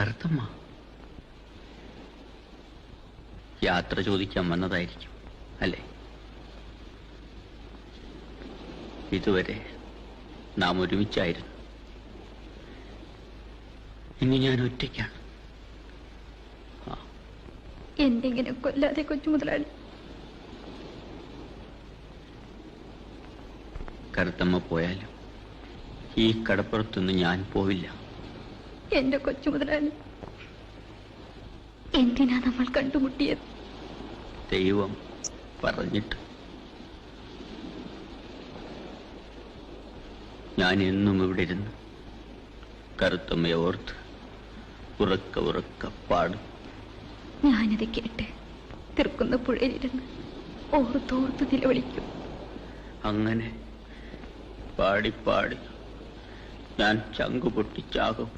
കറുത്തമ്മ. യാത്ര ചോദിക്കാൻ വന്നതായിരിക്കും അല്ലേ? ഇതുവരെ നാം ഒരുമിച്ചായിരുന്നു. ഇനി ഞാൻ ഒറ്റയ്ക്കാണ്. എന്തെങ്കിലും കൊല്ലാതെ കൊച്ചു മുതലാളി കറുത്തമ്മ പോയാലും ഈ കടപ്പുറത്തൊന്നും ഞാൻ പോവില്ല. എന്റെ കൊച്ചു മുതലാളി എന്തിനാ നമ്മൾ കണ്ടുമുട്ടിയത്? ദൈവം പറഞ്ഞിട്ട്. ഞാൻ എന്നും ഇവിടെ ഇരുന്ന് കറുത്തമ്മയെ ഓർത്ത് ഉറക്ക ഉറക്ക പാടും. ഞാനത് കേട്ട് തീർക്കുന്ന പുഴയിലിരുന്ന് ഓർത്തോർത്ത് നിലവിളിക്കും. അങ്ങനെ പാടി പാടി ഞാൻ ചങ്കു പൊട്ടിച്ചാകും.